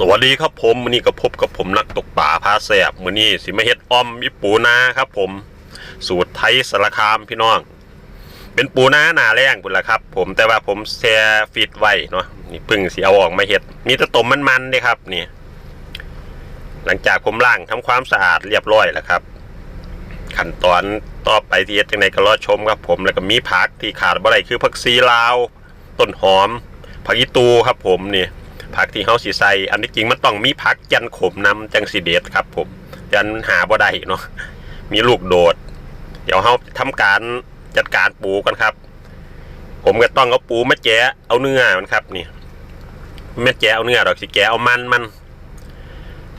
สวัสดีครับผมวันนี้ก็พบกับผมนักตกป่าพาแสบมือนี้สิมาเฮ็ดอ้อมอีปูนาครับ ผม สูตรไทยสารคามพี่น้อง เป็นปูนาหนาแรงพุ่นละครับ ผมแต่ว่าผมแช่ฟีดไว้เนาะนี่พึ่งสิเอาออกมาเฮ็ดมีตะต้มมันๆเด้ครับนี่หลังจากผมล้างทำความสะอาดเรียบร้อยแล้วครับ ขั้นตอนต่อไปที่เฮ็ดจังไดก็รอชมครับ ผมแล้วก็มีผักที่ขาดบ่ได้คือผักซีลาวต้นหอมผักอีตูครับ ผมนี่ ผักที่เฮาสิใส่อันที่จริงมันต้องมีผักจันขมนำจังสิเด็ดครับผมจันหาบ่ได้เนาะมีลูกโดด เดี๋ยวเฮาทำการจัดการปูกันครับ ผมก็ต้องเอาปูมาแจะเอาเนื้อมันครับนี่ไม่แจะเอาเนื้อดอกสิแกะเอามันมัน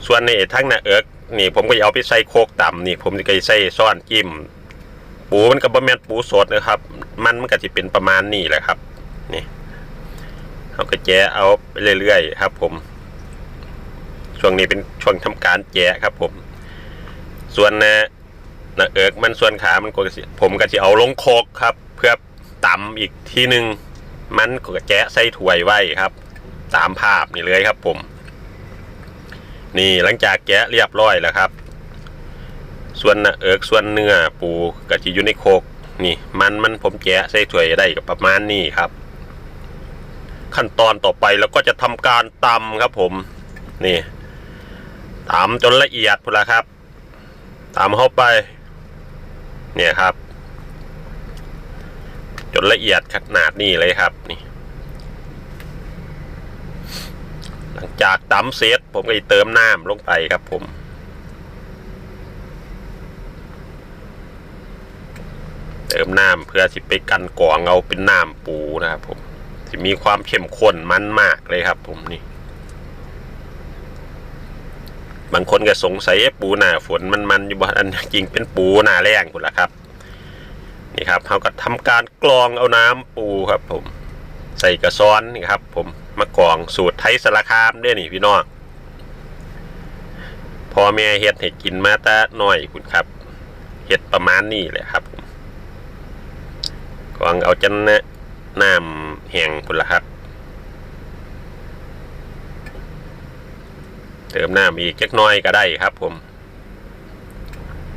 ส่วนในทั้งน้าเอิกนี่ ผมก็จะเอาไปใส่โคกต่ำนี่ ผมก็จะใส่ซ่อนจิ้มปูมันก็บ่แม่นปูสดนะครับ มันมันก็สิเป็นประมาณนี้แหละครับ นี่ เขาก็แจะเอาไปเรื่อยๆครับ ผม ช่วงนี้เป็นช่วงทำการแจครับ ผม ส่วนนะนะเอิกมันส่วนขามันก็ผมก็จะเอาลงโคกครับ เพื่อตำอีกทีหนึ่งมันก็แจะใส่ถ้วยไว้ครับ ตามภาพนี่เลยครับ ผม นี่หลังจากแกะเรียบร้อยแล้วครับ ส่วนนะเอิกส่วนเนื้อปูก็จะอยู่ในโคกนี่ มันมันผมแกะใส่ถ้วยได้ก็ประมาณนี้ครับ ขั้นตอนต่อไปแล้วก็จะทำการตำครับผมนี่ตำจนละเอียดพุ่นละครับตำเข้าไป เนี่ยครับ จนละเอียดขนาดนี้เลยครับนี่ หลังจากตำเสร็จผมก็จะเติมน้ำลงไปครับผมเติมน้ำเพื่อสิไปกันกรองเอาเป็นน้ำปูนะครับผม จะมีความเข้มข้นมันมากเลยครับ ผมนี่ บางคนก็สงสัยปูหนาฝนมันมันอยู่บ่อันจริงเป็นปูหนาแรงคุณละครับ นี่ครับเขาก็ทำการกรองเอาน้ำปูครับ ผม ใส่กระซ้อนนี่ครับ ผมมากรองสูตรไทยสารคามด้วยนี่พี่น้องพอแม่เฮ็ดให้กินมาแต่น้อยคุณครับเฮ็ดประมาณนี้เลยครับกรองเอาจนนะน้ำ แหงพุ่นละครับ เติมน้ำอีกจักน้อยก็ได้ครับ ผม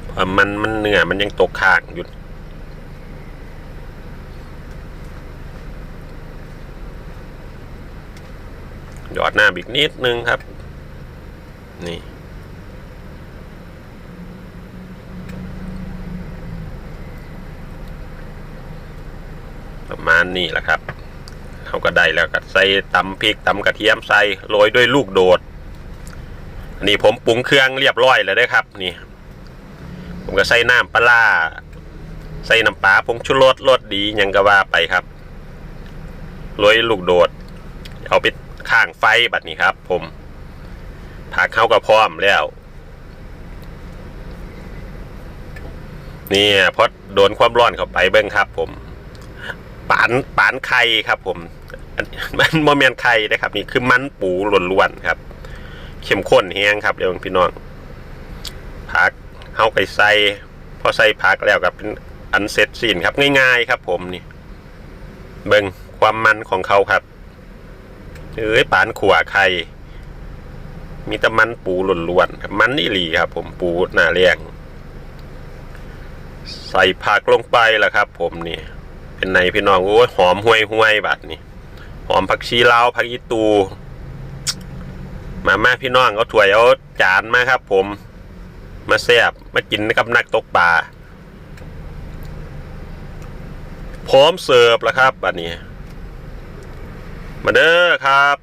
เพราะมันมันเนื้อมันยังตกค้างอยู่หยอดน้ำอีกนิดนึงครับ นี่ ประมาณนี้แหละครับ ก็ได้แล้วก็ใส่ตำพริกตำกระเทียมใส่โรยด้วยลูกโดดนนี้ผมปรุงเครื่องเรียบร้อยแล้วเด้ครับ นี่ ผมก็ใส่น้ำปลาใส่น้ำปลาผงชูรสรสดียังก็ว่าไปครับโรยลูกโดด เอาไปข้างไฟบัดนี้ครับ ผมผักเข้าก็พร้อมแล้วนี่พอโดนความร้อนเข้าไปเบิ้งครับ ผมปานปานไข่ครับผม มันโมเมนไข่นะครับนี่คือมันปูล้วนๆครับ เข้มข้นแห้งครับเดี๋ยวพี่น้องผักเฮาไปใส่พอใส่ผักแล้วกับเป็นอันเสร็จสิ้นครับง่ายๆครับ ผมนี่ เบิ่งความมันของเขาครับเอ้ยปานขัวไข่มีแต่มันปูล้วนๆครับมันนี่หลีครับ ผมปูหน้าเลี้ยงใส่ผักลงไปแล้วครับ ผมนี่ เป็นในพี่น้องโอ้ยหอมห่วยห่วยบัดนี่ อมผักชีลาวผักอีตู มามาพี่น้องเอาถ้วยเอาจานมาครับ ผม มาแซบมากินกับนักตกปลาพร้อมเสิร์ฟแล้วครับอันนี้ มาเด้อครับ